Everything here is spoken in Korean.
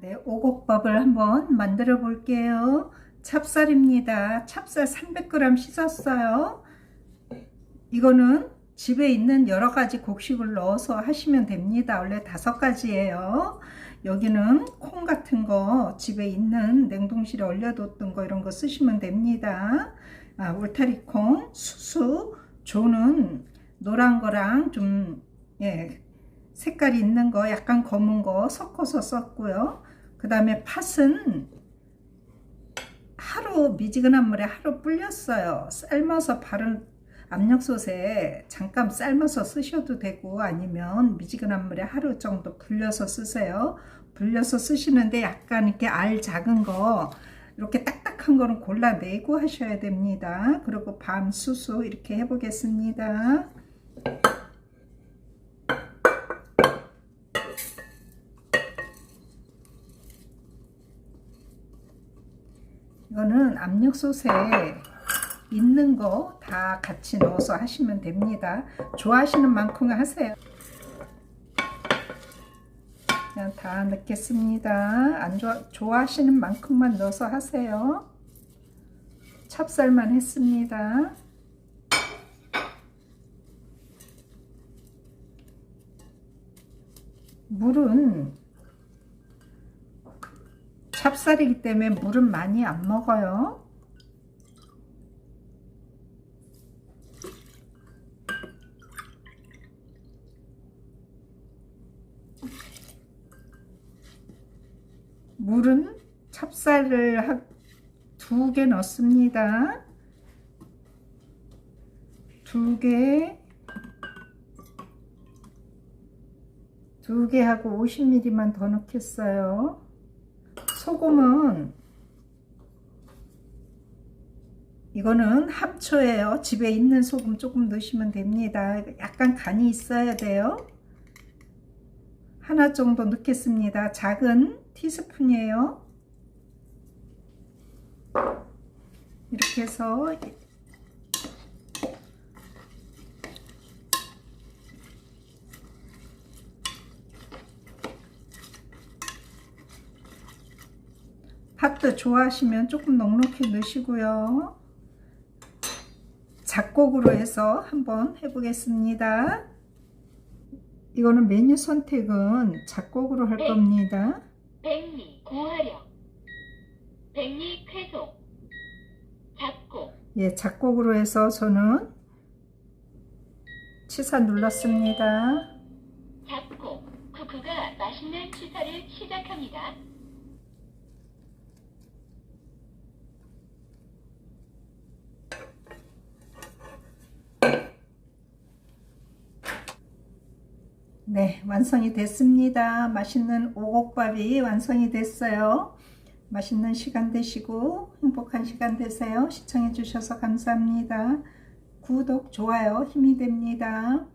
네, 오곡밥을 한번 만들어 볼게요. 찹쌀입니다. 찹쌀 300g 씻었어요. 이거는 집에 있는 여러 가지 곡식을 넣어서 하시면 됩니다. 원래 다섯 가지예요. 여기는 콩 같은 거 집에 있는 냉동실에 얼려뒀던 거 이런 거 쓰시면 됩니다. 아, 울타리 콩, 수수, 조는 노란 거랑 좀 예, 색깔이 있는 거 약간 검은 거 섞어서 썼고요. 그 다음에 팥은 하루 미지근한 물에 하루 불렸어요. 삶아서 바른 압력솥에 잠깐 삶아서 쓰셔도 되고 아니면 미지근한 물에 하루 정도 불려서 쓰세요. 불려서 쓰시는데 약간 이렇게 알 작은 거 이렇게 딱딱한 거는 골라내고 하셔야 됩니다. 그리고 밤 수수 이렇게 해보겠습니다. 이거는 압력솥에 있는 거 다 같이 넣어서 하시면 됩니다. 좋아하시는 만큼 하세요. 그냥 다 넣겠습니다. 안 좋아, 좋아하시는 만큼만 넣어서 하세요. 찹쌀만 했습니다. 물은 찹쌀이기 때문에 물은 많이 안 먹어요. 물은 찹쌀을 두 개 넣습니다. 두 개, 두 개 하고 50ml만 더 넣겠어요. 소금은 이거는 합초예요. 집에 있는 소금 조금 넣으시면 됩니다. 약간 간이 있어야 돼요. 하나 정도 넣겠습니다. 작은 티스푼이에요. 이렇게 해서 팥도 좋아하시면 조금 넉넉히 넣으시고요. 작곡으로 해서 한번 해보겠습니다. 이거는 메뉴 선택은 작곡으로 할 네. 겁니다. 백미 고화력 백미 쾌속 작곡 예, 작곡으로 해서 저는 치사 눌렀습니다. 작곡 쿠쿠가 맛있는 취사를 시작합니다. 네, 완성이 됐습니다. 맛있는 오곡밥이 완성이 됐어요. 맛있는 시간 되시고 행복한 시간 되세요. 시청해 주셔서 감사합니다. 구독, 좋아요 힘이 됩니다.